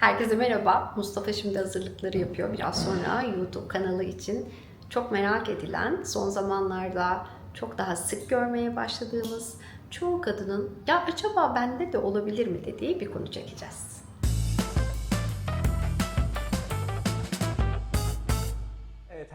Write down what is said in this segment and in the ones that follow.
Herkese merhaba. Mustafa şimdi hazırlıkları yapıyor biraz sonra YouTube kanalı için. Çok merak edilen, son zamanlarda çok daha sık görmeye başladığımız çoğu kadının ya acaba bende de olabilir mi dediği bir konu çekeceğiz.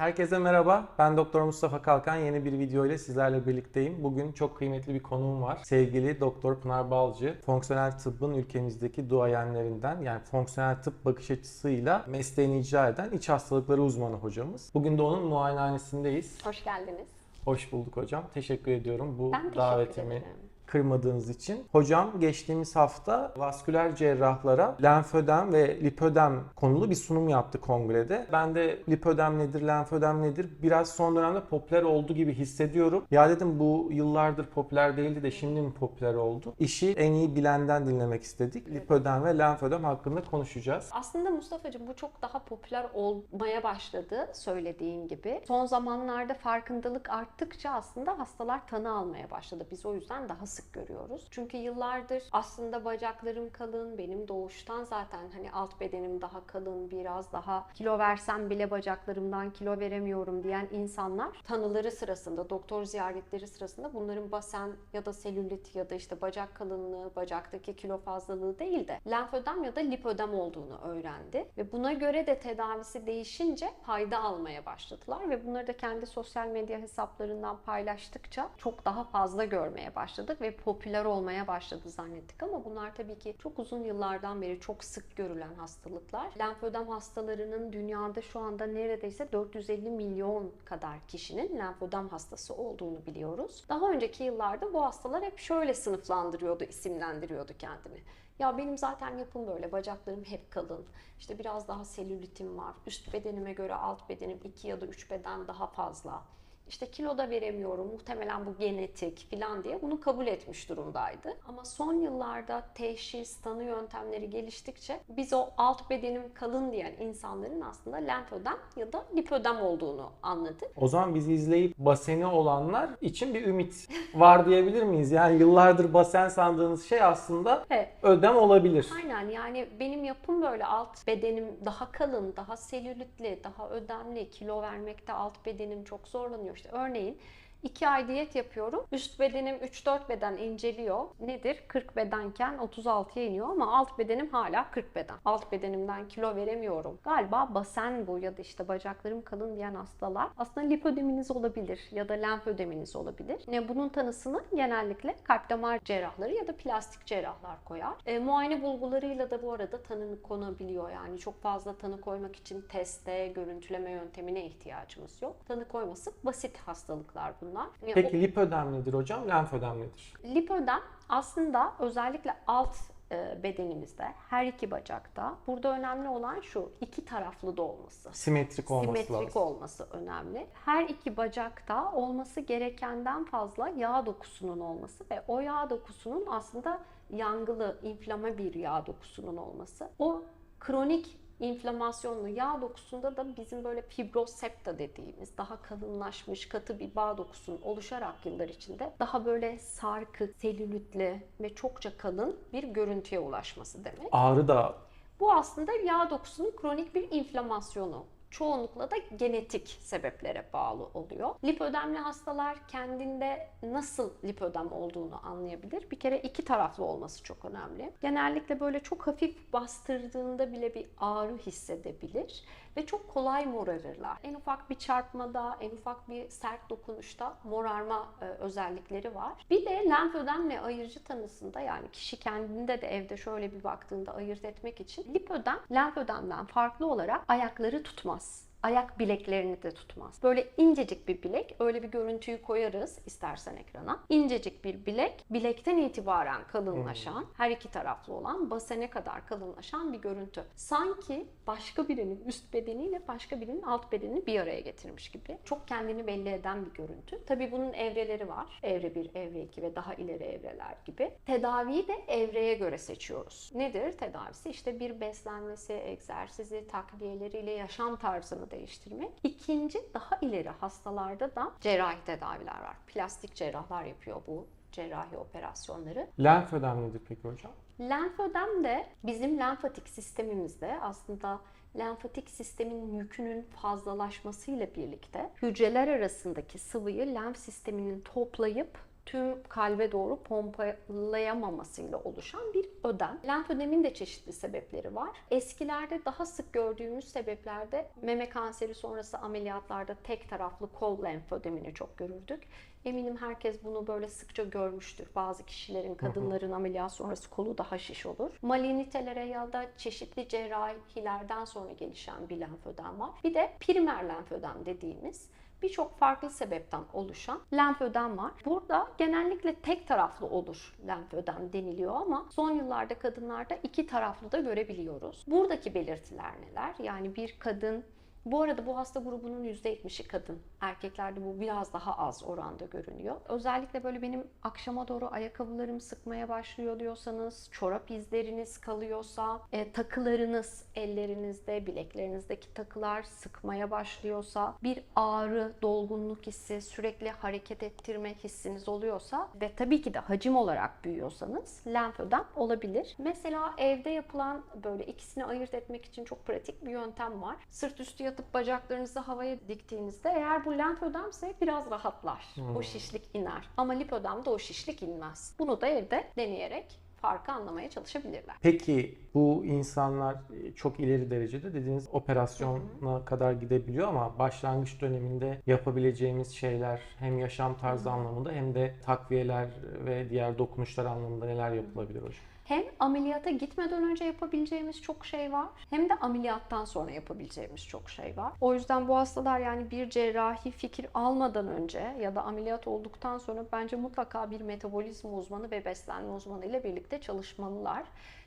Herkese merhaba. Ben Doktor Mustafa Kalkan. Yeni bir video ile sizlerle birlikteyim. Bugün çok kıymetli bir konuğum var. Sevgili Doktor Pınar Balcı, fonksiyonel tıbbın ülkemizdeki duayenlerinden, yani fonksiyonel tıp bakış açısıyla mesleğini icra eden iç hastalıkları uzmanı hocamız. Bugün de onun muayenehanesindeyiz. Hoş geldiniz. Hoş bulduk hocam. Teşekkür ediyorum bu Ben davetimi ederim. Kırmadığınız için. Hocam geçtiğimiz hafta vasküler cerrahlara lenfödem ve lipödem konulu bir sunum yaptı kongrede. Ben de lipödem nedir, lenfödem nedir biraz son dönemde popüler oldu gibi hissediyorum. Ya dedim bu yıllardır popüler değildi de şimdi mi popüler oldu? İşi en iyi bilenden dinlemek istedik. Lipödem ve lenfödem hakkında konuşacağız. Aslında Mustafa'cığım bu çok daha popüler olmaya başladı söylediğin gibi. Son zamanlarda farkındalık arttıkça aslında hastalar tanı almaya başladı. Biz o yüzden daha sık görüyoruz. Çünkü yıllardır aslında bacaklarım kalın, benim doğuştan zaten hani alt bedenim daha kalın, biraz daha kilo versem bile bacaklarımdan kilo veremiyorum diyen insanlar tanıları sırasında, doktor ziyaretleri sırasında bunların basen ya da selülit ya da işte bacak kalınlığı, bacaktaki kilo fazlalığı değil de lenfödem ya da lipödem olduğunu öğrendi. Ve buna göre de tedavisi değişince fayda almaya başladılar ve bunları da kendi sosyal medya hesaplarından paylaştıkça çok daha fazla görmeye başladık ve popüler olmaya başladı zannettik ama bunlar tabii ki çok uzun yıllardan beri çok sık görülen hastalıklar. Lenfödem hastalarının dünyada şu anda neredeyse 450 milyon kadar kişinin lenfödem hastası olduğunu biliyoruz. Daha önceki yıllarda bu hastalar hep şöyle sınıflandırıyordu, isimlendiriyordu kendini. Ya benim zaten yapım böyle, bacaklarım hep kalın. İşte biraz daha selülitim var. Üst bedenime göre alt bedenim 2 ya da 3 beden daha fazla. İşte kilo da veremiyorum, muhtemelen bu genetik falan diye bunu kabul etmiş durumdaydı. Ama son yıllarda teşhis, tanı yöntemleri geliştikçe biz o alt bedenim kalın diyen insanların aslında lenfödem ya da lipödem olduğunu anladık. O zaman bizi izleyip baseni olanlar için bir ümit var diyebilir miyiz? Yani yıllardır basen sandığınız şey aslında Evet. ödem olabilir. Aynen yani benim yapım böyle alt bedenim daha kalın, daha selülitli, daha ödemli, kilo vermekte alt bedenim çok zorlanıyor. İşte örneğin 2 ay diyet yapıyorum. Üst bedenim 3-4 beden inceliyor. Nedir? 40 bedenken 36'ya iniyor ama alt bedenim hala 40 beden. Alt bedenimden kilo veremiyorum. Galiba basen bu ya da işte bacaklarım kalın diyen hastalar aslında lipödeminiz olabilir ya da lenfödeminiz olabilir. Ne bunun tanısını genellikle kalp damar cerrahları ya da plastik cerrahlar koyar. E, muayene bulgularıyla da bu arada tanı konabiliyor. Yani çok fazla tanı koymak için teste, görüntüleme yöntemine ihtiyacımız yok. Tanı koyması basit hastalıklar bunlar. Yani Peki lipödem nedir hocam? Lenfödem nedir? Lipödem aslında özellikle alt e, bedenimizde her iki bacakta burada önemli olan şu iki taraflı da olması. Simetrik olması Simetrik lazım. olması önemli. Her iki bacakta olması gerekenden fazla yağ dokusunun olması ve o yağ dokusunun aslında yangılı, inflama bir yağ dokusunun olması. O kronik inflamasyonlu yağ dokusunda da bizim böyle fibrosepta dediğimiz daha kalınlaşmış katı bir bağ dokusunun oluşarak yıllar içinde daha böyle sarkık, selülitli ve çokça kalın bir görüntüye ulaşması demek. Ağrı da Bu aslında yağ dokusunun kronik bir inflamasyonu. Çoğunlukla da genetik sebeplere bağlı oluyor. Lipödemli hastalar kendinde nasıl lipödem olduğunu anlayabilir. Bir kere iki taraflı olması çok önemli. Genellikle böyle çok hafif bastırdığında bile bir ağrı hissedebilir ve çok kolay morarırlar. En ufak bir çarpmada, en ufak bir sert dokunuşta morarma e, özellikleri var. Bir de lenfödemle ayırıcı tanısında yani kişi kendinde de evde şöyle bir baktığında ayırt etmek için lipödem lenfödemden farklı olarak ayakları tutmaz. Ayak bileklerini de tutmaz. Böyle incecik bir bilek, öyle bir görüntüyü koyarız istersen ekrana. İncecik bir bilek, bilekten itibaren kalınlaşan, her iki taraflı olan, basene kadar kalınlaşan bir görüntü. Sanki başka birinin üst bedeniyle başka birinin alt bedenini bir araya getirmiş gibi. Çok kendini belli eden bir görüntü. Tabii bunun evreleri var. Evre 1, evre 2 ve daha ileri evreler gibi. Tedaviyi de evreye göre seçiyoruz. Nedir tedavisi? İşte bir beslenmesi, egzersizi, takviyeleriyle yaşam tarzını değiştirmek. İkinci daha ileri hastalarda da cerrahi tedaviler var. Plastik cerrahlar yapıyor bu cerrahi operasyonları. Lenfödem nedir peki hocam? Lenfödem de bizim lenfatik sistemimizde aslında lenfatik sistemin yükünün fazlalaşmasıyla birlikte hücreler arasındaki sıvıyı lenf sisteminin toplayıp tüm kalbe doğru pompalayamamasıyla oluşan bir ödem. Lenfödemin de çeşitli sebepleri var. Eskilerde daha sık gördüğümüz sebeplerde meme kanseri sonrası ameliyatlarda tek taraflı kol lenfödemini çok görürdük. Eminim herkes bunu böyle sıkça görmüştür. Bazı kişilerin, kadınların ameliyat sonrası kolu daha şiş olur. Malinitelere ya da çeşitli cerrahilerden sonra gelişen bir lenfödem var. Bir de primer lenfödem dediğimiz birçok farklı sebepten oluşan lenfödem var. Burada genellikle tek taraflı olur lenfödem deniliyor ama son yıllarda kadınlarda iki taraflı da görebiliyoruz. Buradaki belirtiler neler? Yani bir kadın bu arada bu hasta grubunun %70'i kadın. Erkeklerde bu biraz daha az oranda görünüyor. Özellikle böyle benim akşama doğru ayakkabılarım sıkmaya başlıyor diyorsanız, çorap izleriniz kalıyorsa, e, takılarınız ellerinizde, bileklerinizdeki takılar sıkmaya başlıyorsa, bir ağrı, dolgunluk hissi, sürekli hareket ettirme hissiniz oluyorsa ve tabii ki de hacim olarak büyüyorsanız lenfödem olabilir. Mesela evde yapılan böyle ikisini ayırt etmek için çok pratik bir yöntem var. Sırt üstü yatıp bacaklarınızı havaya diktiğinizde eğer bu lenfödemse biraz rahatlar. O şişlik iner. Ama lipödemde o şişlik inmez. Bunu da evde deneyerek farkı anlamaya çalışabilirler. Peki bu insanlar e, çok ileri derecede dediğiniz operasyona kadar gidebiliyor ama başlangıç döneminde yapabileceğimiz şeyler hem yaşam tarzı anlamında hem de takviyeler ve diğer dokunuşlar anlamında neler yapılabilir hocam? Hem ameliyata gitmeden önce yapabileceğimiz çok şey var hem de ameliyattan sonra yapabileceğimiz çok şey var. O yüzden bu hastalar yani bir cerrahi fikir almadan önce ya da ameliyat olduktan sonra bence mutlaka bir metabolizma uzmanı ve beslenme uzmanı ile birlikte çalışmalılar.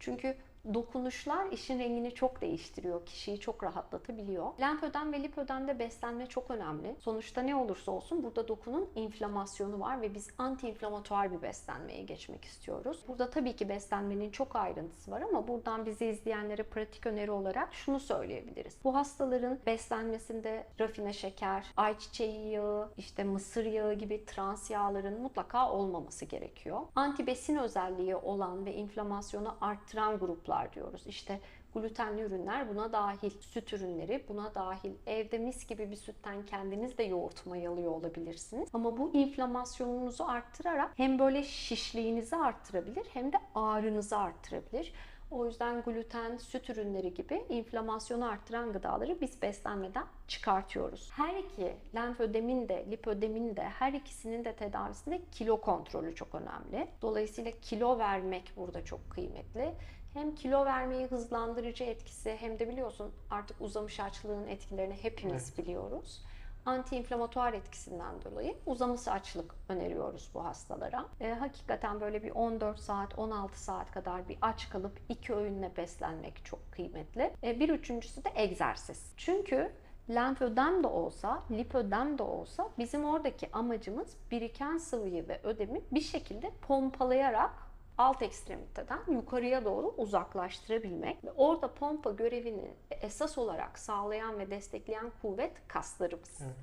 Çünkü dokunuşlar işin rengini çok değiştiriyor. Kişiyi çok rahatlatabiliyor. Lenfödem ve lipödemde beslenme çok önemli. Sonuçta ne olursa olsun burada dokunun inflamasyonu var ve biz anti-inflamatuar bir beslenmeye geçmek istiyoruz. Burada tabii ki beslenmenin çok ayrıntısı var ama buradan bizi izleyenlere pratik öneri olarak şunu söyleyebiliriz. Bu hastaların beslenmesinde rafine şeker, ayçiçeği yağı, işte mısır yağı gibi trans yağların mutlaka olmaması gerekiyor. Antibesin özelliği olan ve inflamasyonu arttıran gruplar diyoruz. İşte glutenli ürünler buna dahil, süt ürünleri buna dahil. Evde mis gibi bir sütten kendiniz de yoğurt mayalıyor olabilirsiniz. Ama bu inflamasyonunuzu arttırarak hem böyle şişliğinizi arttırabilir hem de ağrınızı arttırabilir. O yüzden gluten, süt ürünleri gibi inflamasyonu arttıran gıdaları biz beslenmeden çıkartıyoruz. Her iki lenfödemin de lipödemin de her ikisinin de tedavisinde kilo kontrolü çok önemli. Dolayısıyla kilo vermek burada çok kıymetli. Hem kilo vermeyi hızlandırıcı etkisi hem de biliyorsun artık uzamış açlığın etkilerini hepimiz biliyoruz anti-inflamatuar etkisinden dolayı uzamış açlık öneriyoruz bu hastalara. E, hakikaten böyle bir 14 saat, 16 saat kadar bir aç kalıp iki öğünle beslenmek çok kıymetli. E, bir üçüncüsü de egzersiz. Çünkü lenfödem de olsa, lipödem de olsa bizim oradaki amacımız biriken sıvıyı ve ödemi bir şekilde pompalayarak alt ekstremiteden yukarıya doğru uzaklaştırabilmek ve orada pompa görevini esas olarak sağlayan ve destekleyen kuvvet kaslarımız. Evet.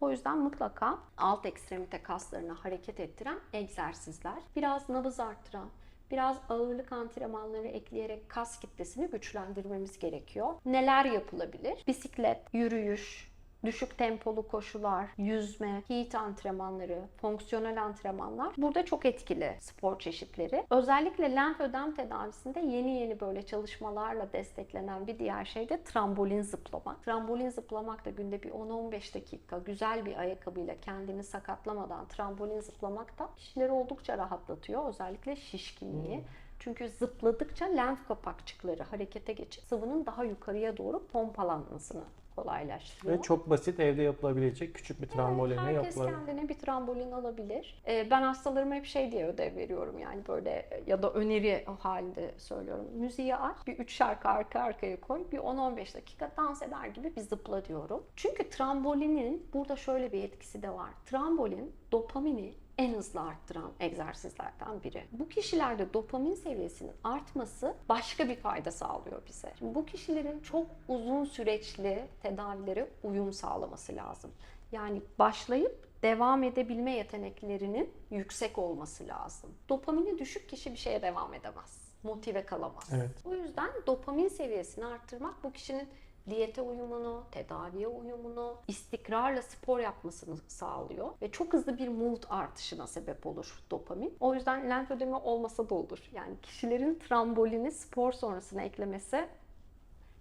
O yüzden mutlaka alt ekstremite kaslarını hareket ettiren egzersizler, biraz nabız arttıran, biraz ağırlık antrenmanları ekleyerek kas kitlesini güçlendirmemiz gerekiyor. Neler yapılabilir? Bisiklet, yürüyüş, düşük tempolu koşular, yüzme, heat antrenmanları, fonksiyonel antrenmanlar burada çok etkili spor çeşitleri. Özellikle lenfödem tedavisinde yeni yeni böyle çalışmalarla desteklenen bir diğer şey de trambolin zıplamak. Trambolin zıplamak da günde bir 10-15 dakika güzel bir ayakkabıyla kendini sakatlamadan trambolin zıplamak da kişileri oldukça rahatlatıyor. Özellikle şişkinliği. Çünkü zıpladıkça lenf kapakçıkları harekete geçip sıvının daha yukarıya doğru pompalanmasını kolaylaştırıyor. Ve çok basit evde yapılabilecek küçük bir trambolinle Evet, herkes yapılabilir. kendine bir trambolin alabilir. Ee, ben hastalarıma hep şey diye ödev veriyorum yani böyle ya da öneri halinde söylüyorum. Müziği aç, bir üç şarkı arka arkaya koy, bir 10-15 dakika dans eder gibi bir zıpla diyorum. Çünkü trambolinin burada şöyle bir etkisi de var. Trambolin dopamini en hızlı arttıran egzersizlerden biri. Bu kişilerde dopamin seviyesinin artması başka bir fayda sağlıyor bize. Şimdi bu kişilerin çok uzun süreçli tedavilere uyum sağlaması lazım. Yani başlayıp devam edebilme yeteneklerinin yüksek olması lazım. Dopamini düşük kişi bir şeye devam edemez. Motive kalamaz. Evet. O yüzden dopamin seviyesini arttırmak bu kişinin diyete uyumunu, tedaviye uyumunu, istikrarla spor yapmasını sağlıyor ve çok hızlı bir mood artışına sebep olur dopamin. O yüzden lenfödemi olmasa da olur. Yani kişilerin trambolini spor sonrasına eklemesi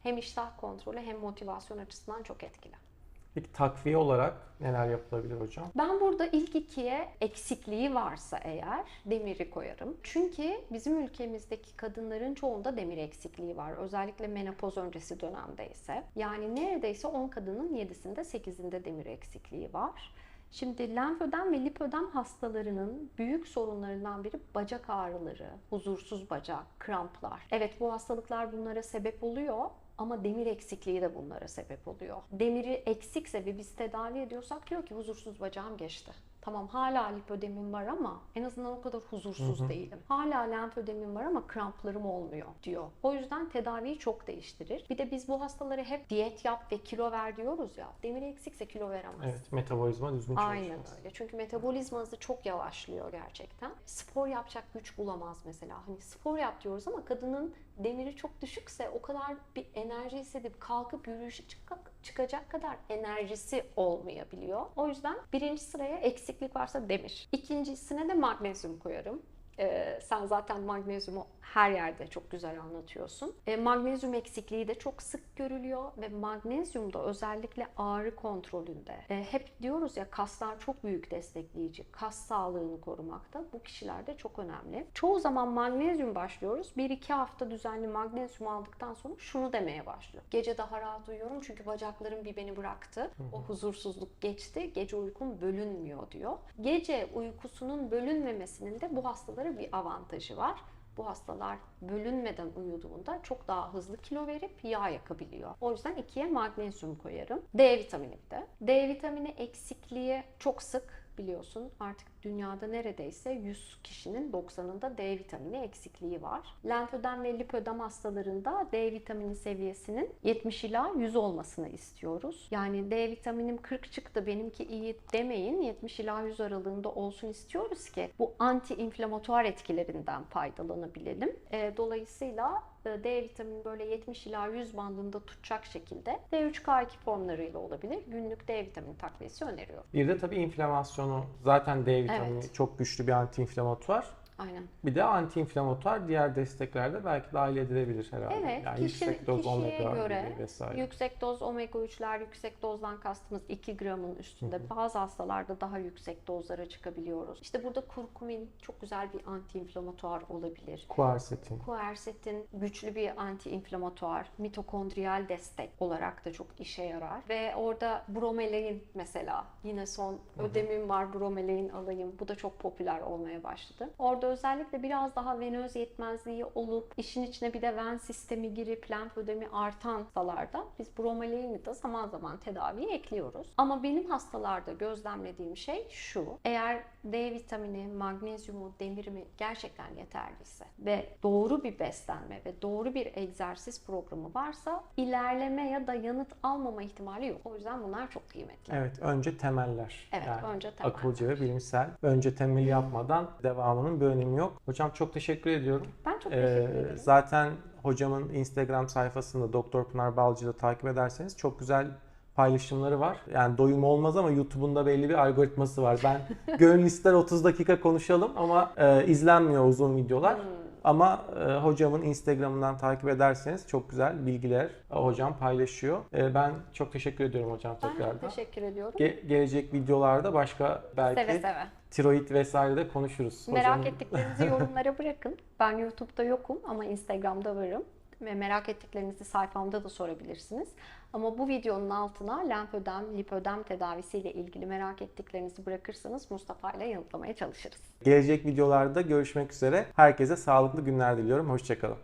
hem iştah kontrolü hem motivasyon açısından çok etkili. Peki takviye olarak neler yapılabilir hocam? Ben burada ilk ikiye eksikliği varsa eğer demiri koyarım. Çünkü bizim ülkemizdeki kadınların çoğunda demir eksikliği var. Özellikle menopoz öncesi dönemde ise. Yani neredeyse 10 kadının 7'sinde 8'inde demir eksikliği var. Şimdi lenfödem ve lipödem hastalarının büyük sorunlarından biri bacak ağrıları, huzursuz bacak, kramplar. Evet bu hastalıklar bunlara sebep oluyor ama demir eksikliği de bunlara sebep oluyor. Demiri eksikse ve biz tedavi ediyorsak diyor ki huzursuz bacağım geçti. Tamam hala lipödemim var ama en azından o kadar huzursuz değilim. Hala lenfödemim var ama kramplarım olmuyor diyor. O yüzden tedaviyi çok değiştirir. Bir de biz bu hastalara hep diyet yap ve kilo ver diyoruz ya. Demir eksikse kilo veremez. Evet, metabolizma düzgün Aynen çalışması. öyle. Çünkü metabolizma hızı çok yavaşlıyor gerçekten. Spor yapacak güç bulamaz mesela. Hani spor yap diyoruz ama kadının demiri çok düşükse o kadar bir enerji hissedip kalkıp yürüyüşe çıkak- çıkacak kadar enerjisi olmayabiliyor. O yüzden birinci sıraya eksiklik varsa demir. İkincisine de magnezyum koyarım. Ee, sen zaten magnezyumu her yerde çok güzel anlatıyorsun. E, magnezyum eksikliği de çok sık görülüyor ve magnezyumda özellikle ağrı kontrolünde. e, hep diyoruz ya kaslar çok büyük destekleyici. Kas sağlığını korumakta bu kişilerde çok önemli. Çoğu zaman magnezyum başlıyoruz. 1-2 hafta düzenli magnezyum aldıktan sonra şunu demeye başlıyor. Gece daha rahat uyuyorum çünkü bacaklarım bir beni bıraktı. O huzursuzluk geçti. Gece uykum bölünmüyor diyor. Gece uykusunun bölünmemesinin de bu hastalara bir avantajı var. Bu hastalar bölünmeden uyuduğunda çok daha hızlı kilo verip yağ yakabiliyor. O yüzden ikiye magnezyum koyarım. D vitamini de. D vitamini eksikliği çok sık biliyorsun artık dünyada neredeyse 100 kişinin 90'ında D vitamini eksikliği var. Lenfödem ve lipödem hastalarında D vitamini seviyesinin 70 ila 100 olmasını istiyoruz. Yani D vitaminim 40 çıktı benimki iyi demeyin 70 ila 100 aralığında olsun istiyoruz ki bu anti-inflamatuar etkilerinden faydalanabilelim. E, dolayısıyla e, D vitamini böyle 70 ila 100 bandında tutacak şekilde D3K2 formlarıyla olabilir. Günlük D vitamini takviyesi öneriyorum. Bir de tabii inflamasyonu zaten D vitamini Evet. çok güçlü bir antiinflamatuar. Aynen. Bir de antiinflamatuar diğer desteklerde belki dahil edilebilir herhalde. Evet, yani kişi- yüksek doz omega göre vesaire. Yüksek doz omega 3'ler, yüksek dozdan kastımız 2 gramın üstünde. Bazı hastalarda daha yüksek dozlara çıkabiliyoruz. İşte burada kurkumin çok güzel bir antiinflamatuar olabilir. Kuercetin. Quercetin güçlü bir antiinflamatuar, mitokondriyal destek olarak da çok işe yarar. Ve orada bromelain mesela yine son ödemim var bromelain alayım. Bu da çok popüler olmaya başladı. Orada özellikle biraz daha venöz yetmezliği olup işin içine bir de ven sistemi girip lenf ödemi artan hastalarda biz bromelain'i de zaman zaman tedaviye ekliyoruz. Ama benim hastalarda gözlemlediğim şey şu. Eğer D vitamini, magnezyumu, demirimi gerçekten yeterliyse ve doğru bir beslenme ve doğru bir egzersiz programı varsa ilerleme ya da yanıt almama ihtimali yok. O yüzden bunlar çok kıymetli. Evet, önce temeller. Evet, yani önce temeller. Akılcı ve bilimsel. Önce temeli yapmadan devamının bir önemi yok. Hocam çok teşekkür ediyorum. Ben çok Ee, teşekkür ederim. zaten hocamın Instagram sayfasında Doktor Pınar Balcı'da takip ederseniz çok güzel paylaşımları var. Yani doyum olmaz ama YouTube'un da belli bir algoritması var. Ben gönül ister 30 dakika konuşalım ama e, izlenmiyor uzun videolar. Hmm. Ama e, hocamın Instagram'ından takip ederseniz çok güzel bilgiler e, hocam paylaşıyor. E, ben çok teşekkür ediyorum hocam Ben tekrardan. teşekkür ediyorum. Ge- gelecek videolarda başka belki Seve seve. tiroid vesaire de konuşuruz. Merak Hocamın- ettiklerinizi yorumlara bırakın. Ben YouTube'da yokum ama Instagram'da varım. Ve merak ettiklerinizi sayfamda da sorabilirsiniz. Ama bu videonun altına lenfödem, lipödem tedavisiyle ilgili merak ettiklerinizi bırakırsanız Mustafa ile yanıtlamaya çalışırız. Gelecek videolarda görüşmek üzere. Herkese sağlıklı günler diliyorum. Hoşçakalın.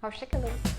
Hoşçakalın.